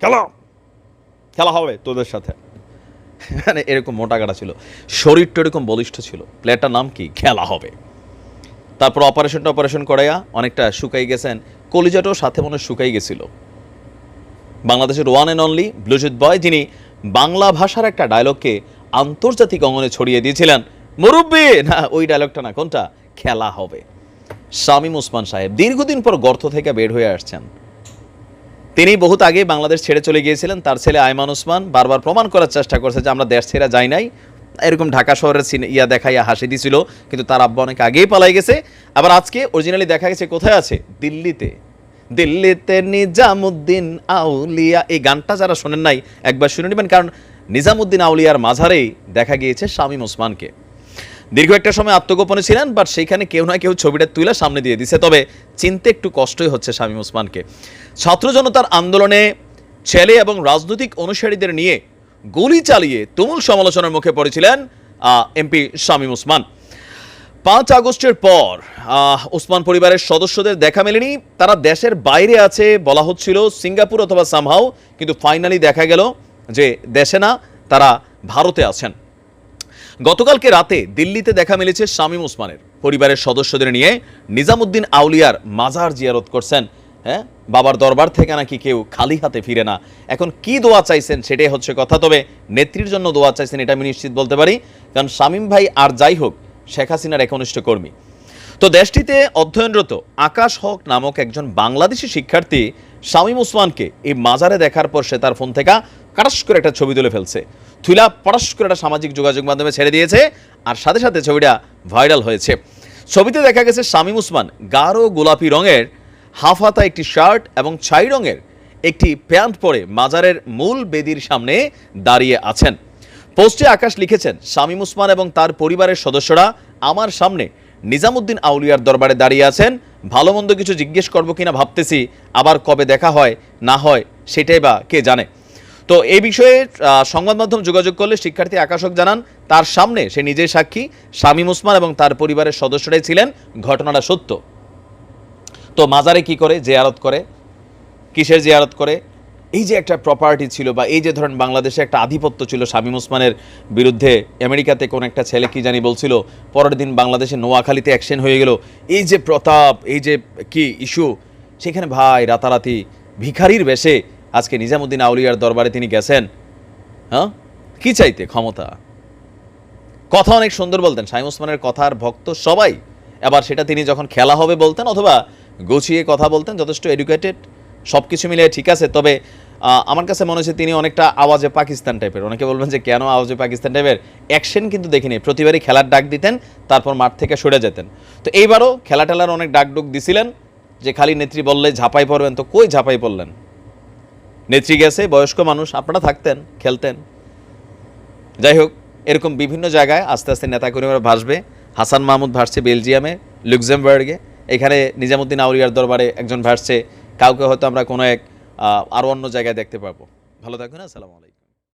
খেলা। খেলা হবে তোদের সাথে। মানে এরকম মোটা গাড়া ছিল। শরীরটা এরকম বলিষ্ঠ ছিল। প্লেয়ারটার নাম কি? খেলা হবে। তারপর অপারেশনটা অপারেশন করাইয়া অনেকটা শুকাই গেছেন। কলিজাটাও সাথে মনে শুকাই গেছিল। বাংলাদেশের one and only bluetooth boy যিনি বাংলা ভাষার একটা ডায়লগকে আন্তর্জাতিক অঙ্গনে ছড়িয়ে দিয়েছিলেন। মুরব্বী! না, ওই ডায়লগটা না, কোনটা? খেলা হবে। শামীম ওসমান সাহেব দীর্ঘদিন পর গর্ত থেকে বের হয়ে আসছেন। তিনি বহুত আগে বাংলাদেশ ছেড়ে চলে গিয়েছিলেন। তার ছেলে আয়মান ওসমান বারবার প্রমাণ করার চেষ্টা করছে যে আমরা দেশ ছেড়ে যাই নাই। এরকম ঢাকা শহরের ইয়া দেখাইয়া হাসি দিছিল। কিন্তু তার আব্বা অনেক আগেই পালাই গেছে। আবার আজকে অরিজিনালি দেখা গেছে কোথায় আছে? দিল্লিতে। দিল্লিতে নিজামুদ্দিন আউলিয়া। এই গানটা যারা শোনেন নাই, একবার শুনে নেবেন। কারণ নিজামুদ্দিন আউলিয়ার মাঝারেই দেখা গিয়েছে শামীম ওসমানকে। দীর্ঘ একটা সময় আত্মগোপনে ছিলেন বাট সেইখানে কেউ না কেউ ছবিটা তুলে সামনে দিয়ে দিছে। তবে চিনতে একটু কষ্টই হচ্ছে শামীম ওসমানকে। ছাত্র জনতার আন্দোলনে ছেলে এবং রাজনৈতিক অনুসারীদের নিয়ে গুলি চালিয়ে তুমুল সমালোচনার মুখে পড়েছিলেন এমপি শামীম ওসমান। পাঁচ আগস্টের পর ওসমান পরিবারের সদস্যদের দেখা মেলেনি। তারা দেশের বাইরে আছে বলা হচ্ছিল, সিঙ্গাপুর অথবা সামহাও কিন্তু ফাইনালি দেখা গেল যে দেশে না, তারা ভারতে আছেন। গতকালকে রাতে দিল্লিতে দেখা মিলেছে শামীম ওসমানের। পরিবারের সদস্যদের নিয়ে নিজামুদ্দিন আউলিয়ার মাজার জিয়ারত করছেন। হ্যাঁ? বাবার দরবার থেকে নাকি কেউ খালি হাতে ফিরে না। এখন কি দোয়া চাইছেন সেটাই হচ্ছে কথা। তবে নেত্রীর জন্য দোয়া চাইছেন এটা আমি নিশ্চিত বলতে পারি। কারণ শামীম ভাই আর যাই হোক, শেখ হাসিনার একনিষ্ঠ কর্মী। তো দেশটিতে অধ্যয়নরত আকাশ হক নামক একজন বাংলাদেশি শিক্ষার্থী শামীম ওসমানকে এই মাজারে দেখার পর সে তার ফোন থেকে কাটাস করে একটা ছবি তুলে ফেলছে। থুইলা পটাস করে একটা সামাজিক যোগাযোগ মাধ্যমে ছেড়ে দিয়েছে আর সাথে সাথে ছবিটা ভাইরাল হয়েছে। ছবিতে দেখা গেছে শামীম ওসমান গাঢ় গোলাপি রঙের হাফ হাতা একটি শার্ট এবং ছাই রঙের একটি প্যান্ট পরে মাজারের মূল বেদির সামনে দাঁড়িয়ে আছেন। পোস্টে আকাশ লিখেছেন, শামীম ওসমান এবং তার পরিবারের সদস্যরা আমার সামনে নিজামুদ্দিন আউলিয়ার দরবারে দাঁড়িয়ে আছেন। ভালো মন্দ কিছু জিজ্ঞেস করব কিনা ভাবতেছি, আবার কবে দেখা হয়, না হয়, সেটাই বা কে জানে। তো এই বিষয়ে সংবাদ মাধ্যম যোগাযোগ করলে শিক্ষার্থী আকাশক জানান, তার সামনে সে নিজেই সাক্ষী, শামীম ওসমান এবং তার পরিবারের সদস্যরাই ছিলেন, ঘটনাটা সত্য। তো মাজারে কি করে? জিয়ারত করে। কিসের জিয়ারত করে? এই যে একটা প্রপার্টি ছিল বা এই যে ধরেন বাংলাদেশে একটা আধিপত্য ছিল শামীম ওসমানের বিরুদ্ধে, আমেরিকাতে কোন একটা ছেলে কি জানি বলছিল, পরের দিন বাংলাদেশে নোয়াখালীতে অ্যাকশন হয়ে গেল। এই যে প্রতাপ, এই যে কি ইস্যু, সেখানে ভাই রাতারাতি ভিখারির বেশে আজকে নিজামুদ্দিন আউলিয়ার দরবারে তিনি গেছেন। হ্যাঁ? কি চাইতে ক্ষমতা? কথা অনেক সুন্দর বলতেন শাহিম ওসমানের কথার ভক্ত সবাই। এবার সেটা তিনি যখন খেলা হবে বলতেন অথবা গুছিয়ে কথা বলতেন, যথেষ্ট এডুকেটেড সব কিছু মিলিয়ে ঠিক আছে, তবে আমার কাছে মনে হচ্ছে তিনি অনেকটা আওয়াজে পাকিস্তান টাইপের অনেকে বলবেন যে কেন আওয়াজে পাকিস্তান টাইপের অ্যাকশন কিন্তু দেখিনি। প্রতিবারই খেলার ডাক দিতেন, তারপর মাঠ থেকে সরে যেতেন। তো এইবারও খেলা টেলার অনেক ডাক ডুক দিছিলেন, যে খালি নেত্রী বললে ঝাঁপাই পড়বেন, তো কই ঝাঁপাই পড়লেন? নেত্রী গেছে, বয়স্ক মানুষ, আপনারা থাকতেন, খেলতেন। যাই হোক, এরকম বিভিন্ন জায়গায় আস্তে আস্তে নেতাকর্মীরা ভাসবে। হাসান মাহমুদ ভাসছে বেলজিয়ামে, লুক্সেমবার্গে। এখানে নিজামুদ্দিন আউলিয়ার দরবারে একজন ভাসছে কাউকে হয়তো আমরা কোনো এক আর অন্য জায়গায় দেখতে পাবো ভালো থাকবেন আসসালামু আলাইকুম।